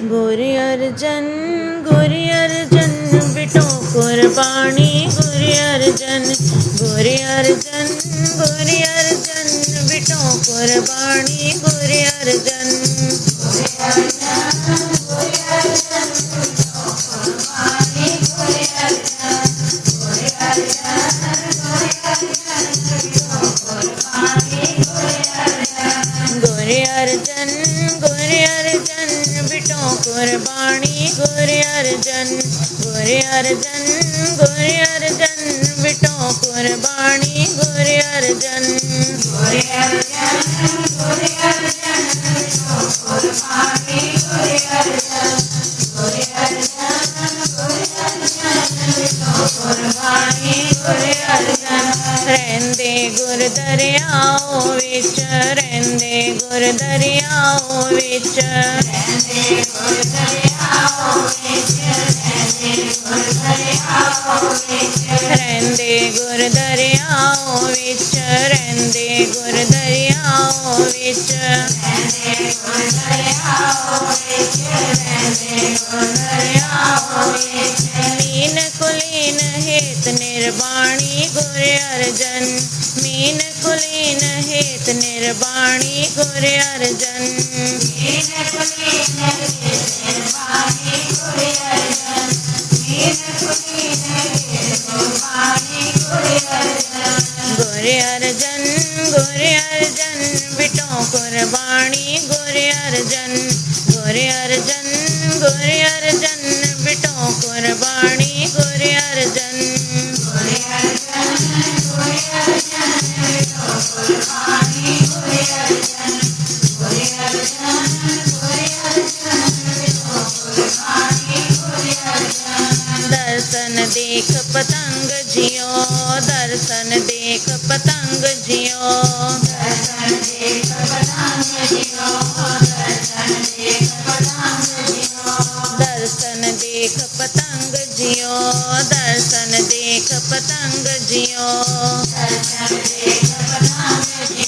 ਗੁਰ ਅਰਜਨ ਗੁਰ ਅਰਜਨ, ਬਿਟੋ ਕੁਰਬਾਨੀ ਗੁਰ ਅਰਜਨ ਗੁਰ ਅਰਜਨ ਗੁਰ ਅਰਜਨ, ਬਿਟੋ ਕੁਰਬਾਨੀ ਗੁਰ ਅਰਜਨ। ਬਿਟੋ ਕੁਰਬਾਨੀ ਗੁਰ ਅਰਜਨ ਗੁਰ ਅਰਜਨ ਗੁਰ ਅਰਜਨ। ਬਿਟੋ ਕੁਰਬਾਨੀ ਗੁਰ ਅਰਜਨ ਰਹਿੰਦੇ ਗੁਰ ਦਰਿਆਓ ਵਿੱਚ ਰਹਿੰਦੇ ਗੁਰ ਦਰਿਆਓ ਵਿੱਚ। ਰਹਿੰਦੇ ਗੁਰ ਦਰਿਆਓ ਵਿੱਚ, ਰਹਿੰਦੇ ਗੁਰ ਦਰਿਆਓ ਵਿੱਚ। ਮੀਨ ਕੁਲੀਨ ਹੇਤ ਨਿਰਵਾਣੀ ਗੁਰ ਅਰਜਨ। ਮੀਨ ਕੁਲੀਨ ਹੇਤ ਨਿਰਵਾਣੀ ਗੁਰ ਅਰਜਨ। ਗੁਰ ਬਾਣੀ ਗੁਰ ਅਰਜਨ ਗੁਰ ਅਰਜਨ ਗੁਰ ਅਰਜਨ ਬਿਟੋ ਕੁਰਬਾਨੀ ਗੁਰ ਅਰਜਨ ਦਰਸ਼ਨ ਦੇਖ ਪਤੰਗ ਜਿਉ ਦਰਸ਼ਨ ਦੇਖ ਪਤੰਗ ਦੇਖ ਪਤੰਗ ਜਿਉ ਦਰਸ਼ਨ ਦੇਖ ਪਤੰਗ ਜਿਉ। ਦਰਸ਼ਨ ਦੇਖ ਪਤੰਗ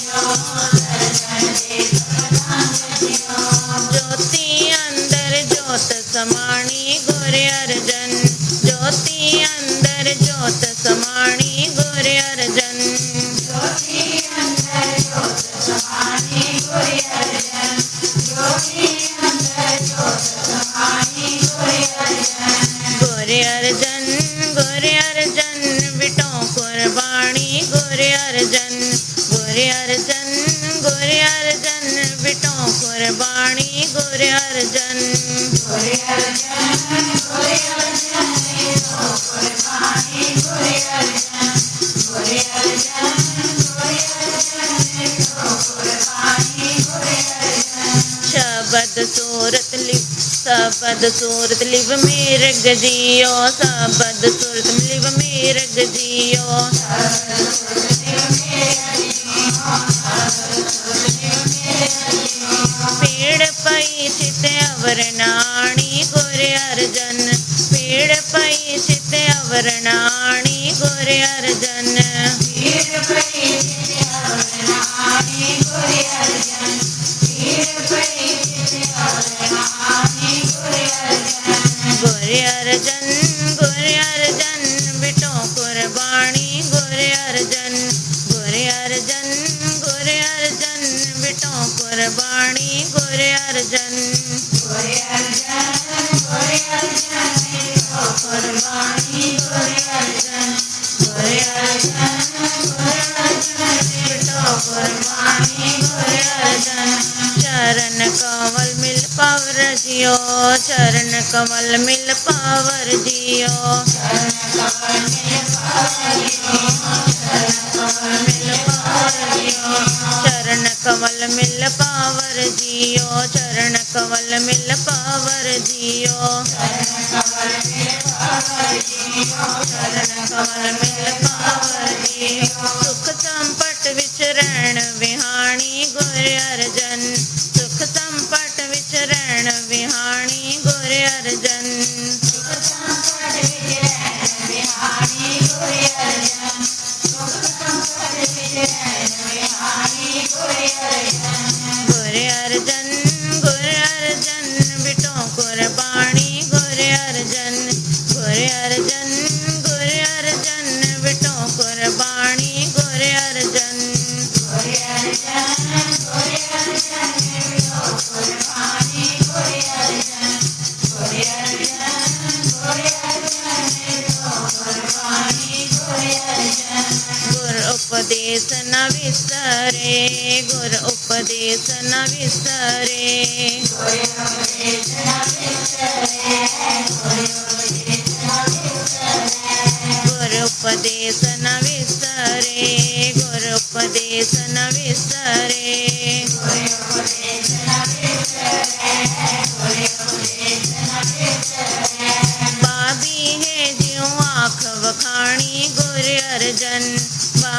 ਗੁਰ ਅਰਜਨ ਗੁਰ ਅਰਜਨ ਬਿਟੋ ਕੁਰਬਾਨੀ ਗੁਰ ਅਰਜਨ ਗੁਰ ਅਰਜਨ ਗੁਰ ਅਰਜਨ ਬਿਟੋ ਕੁਰਬਾਨੀ ਗੁਰ ਅਰਜਨ ਸ਼ਬਦ ਸੂਰਤ ਲਿਵ ਸ਼ਬਦ ਸੂਰਤ ਲਿਵ ਰਗ ਜੀਓ, ਸ਼ਬਦ ਸੂਰਤ ਲਿਵ ਰਗ ਜੀਓ। ਪੀੜ ਪਈ ਸਿਤ ਅਵਰਨਾਣੀ ਗੁਰ ਅਰਜਨ। ਪੀੜ ਪਈ ਸਿਤ ਅਵਰਨਾਣੀ ਗੁਰ ਅਰਜਨ। ਗੁਰ ਅਰਜਨ ਚਰਨ ਕਮਲ ਮਿਲ ਪਾਵਰ ਜਿਓ ਚਰਨ ਕਮਲ ਮਿਲ ਪਾਵਰ ਪਾਵਰ ਜਿਓ, ਚਰਨ ਕਮਲ ਮਿਲ ਪਾਵਰ ਜਿਓ। ਚਰਨ ਕਮਲ ਮਿਲ ਪਾਵਰ ਜਿਓ ਸੁਖ ਸੰਪਟ ਵਿੱਚ ਰਹਿਣ, ਵਿਹਾਣੀ ਗੁਰ ਅਰਜਨ। ਸੁਖ ਉਪਦੇਸ਼ ਨ ਵਿਸਰੇ, ਗੁਰ ਉਪਦੇਸ਼ ਨ ਵਿਸਰੇ। ਗੁਰ ਉਪਦੇਸ਼ ਨ ਵਿਸਰੇ, ਗੁਰ ਉਪਦੇਸ਼ ਨ ਵਿਸਰੇ। ਬਾਬੀ ਹੈ ਜਿਉ ਆਖ ਵਖਾਣੀ ਗੁਰ ਅਰਜਨ।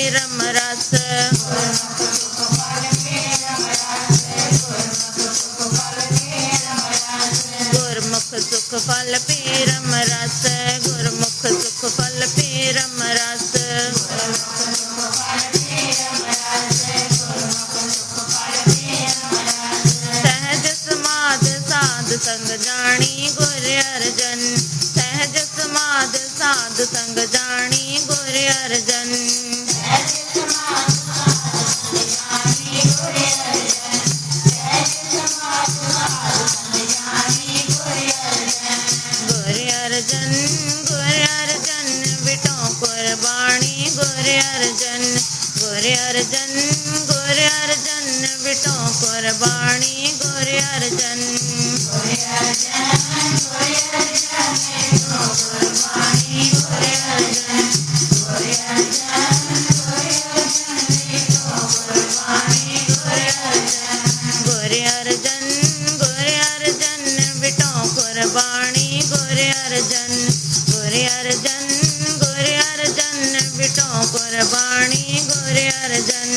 ਫਲ ਪੀਰਮ ਰਸ। ਗੁਰਮੁਖ ਸੁਖ ਫਲ ਪੀ ਰਮ ਰਸ। ਗੁਰਮੁਖ ਸੁਖ ਫਲ ਪੀ ਰਮ ਰਸ। ਸਹਿਜ ਸਮਾਦ ਸਾਧ ਸੰਗ ਜਾਣੀ ਗੁਰ ਅਰਜਨ। ਸਹਿਜ ਸਮਾਦ ਸਾਧ ਸੰਗ ਗੁਰ ਅਰਜਨ ਗੁਰ ਅਰਜਨ ਵਿਟੋ ਕੁਰਬਾਣੀ ਗੁਰ ਅਰਜਨ।